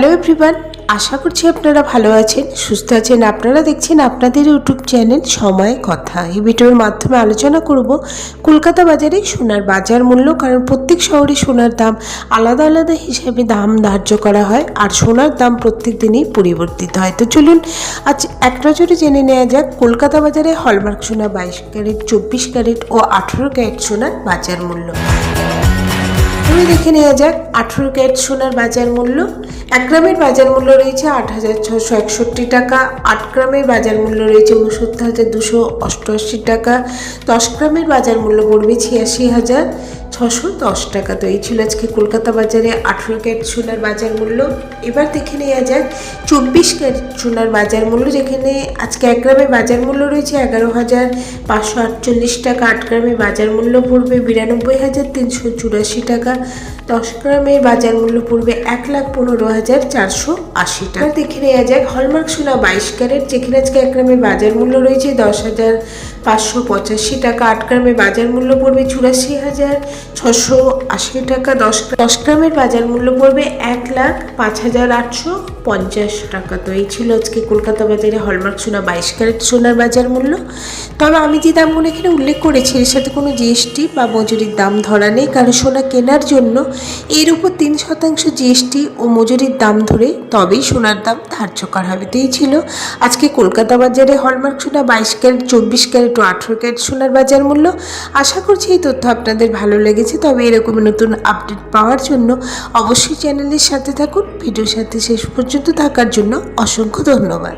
Hello everyone আশা করছি আপনারা ভালো আছেন, সুস্থ আছেন। আপনারা দেখছেন আপনাদের ইউটিউব চ্যানেল সময় কথা। এই ভিডিওর মাধ্যমে আলোচনা করব কলকাতা বাজারে সোনার বাজার মূল্য, কারণ প্রত্যেক শহরে সোনার দাম আলাদা আলাদা হিসাবে দাম ধার্য করা হয় আর সোনার দাম প্রত্যেক দিনই পরিবর্তিত হয়। তো চলুন, আজ এক নজরে জেনে নেওয়া যাক কলকাতা বাজারে হলমার্ক সোনা বাইশ ক্যারেট, চব্বিশ ক্যারেট ও আঠেরো ক্যারেট সোনার বাজার মূল্য। প্রথমে দেখে নেওয়া যাক আঠেরো ক্যারেট সোনার বাজার মূল্য। এক গ্রামের বাজার মূল্য রয়েছে আট হাজার ছশো একষট্টি টাকা। আট গ্রামের বাজার মূল্য রয়েছে উনসত্তর হাজার দুশো অষ্টআশি টাকা। দশ গ্রামের বাজার মূল্য পড়বে ছিয়াশি হাজার। ছশো দশ টাকা। তো এই ছিল আজকে কলকাতা বাজারে আঠেরো ক্যারেট সোনার বাজার মূল্য। এবার দেখে নেওয়া যাক চব্বিশ ক্যারেট সোনার বাজার মূল্য। যেখানে আজকে এক গ্রামের বাজার মূল্য রয়েছে এগারো হাজার পাঁচশো আটচল্লিশ টাকা। আট গ্রামের বাজার মূল্য পড়বে বিরানব্বই হাজার তিনশো চুরাশি টাকা। দশ গ্রামের বাজার মূল্য পড়বে এক লাখ পনেরো হাজার চারশো আশি টাকা। দেখে নেওয়া যাক হলমার্ক সোনা বাইশ ক্যারেট। যেখানে আজকে এক গ্রামের বাজার মূল্য রয়েছে দশ হাজার পাঁচশো পঁচাশি টাকা। আট গ্রামের বাজার মূল্য পড়বে চুরাশি হাজার ছশো আশি টাকা, দশ দশ গ্রামের বাজার মূল্য পড়বে এক লাখ পাঁচ হাজার আটশো পঞ্চাশ টাকা। তো এই ছিল আজকে কলকাতা বাজারে হলমার্ক সোনা বাইশ ক্যারেট সোনার বাজার মূল্য। তবে আমি যে দামগুলো এখানে উল্লেখ করেছি, এর সাথে কোনো জিএসটি বা মজুরির দাম ধরা নেই, কারণ সোনা কেনার জন্য এর উপর তিন শতাংশ জিএসটি ও মজুরির দাম ধরে তবেই সোনার দাম ধার্য করা হবে। তো এই ছিল আজকে কলকাতা বাজারে হলমার্ক সোনা বাইশ ক্যারেট, চব্বিশ ক্যারেট ও আঠেরো ক্যারেট সোনার বাজার মূল্য। আশা করছি এই তথ্য আপনাদের ভালো লেগেছে, তবে এরকম নতুন আপডেট পাওয়ার জন্য অবশ্যই চ্যানেলের সাথে থাকুন। ভিডিওর সাথে শেষ পর্যন্ত থাকার জন্য অসংখ্য ধন্যবাদ।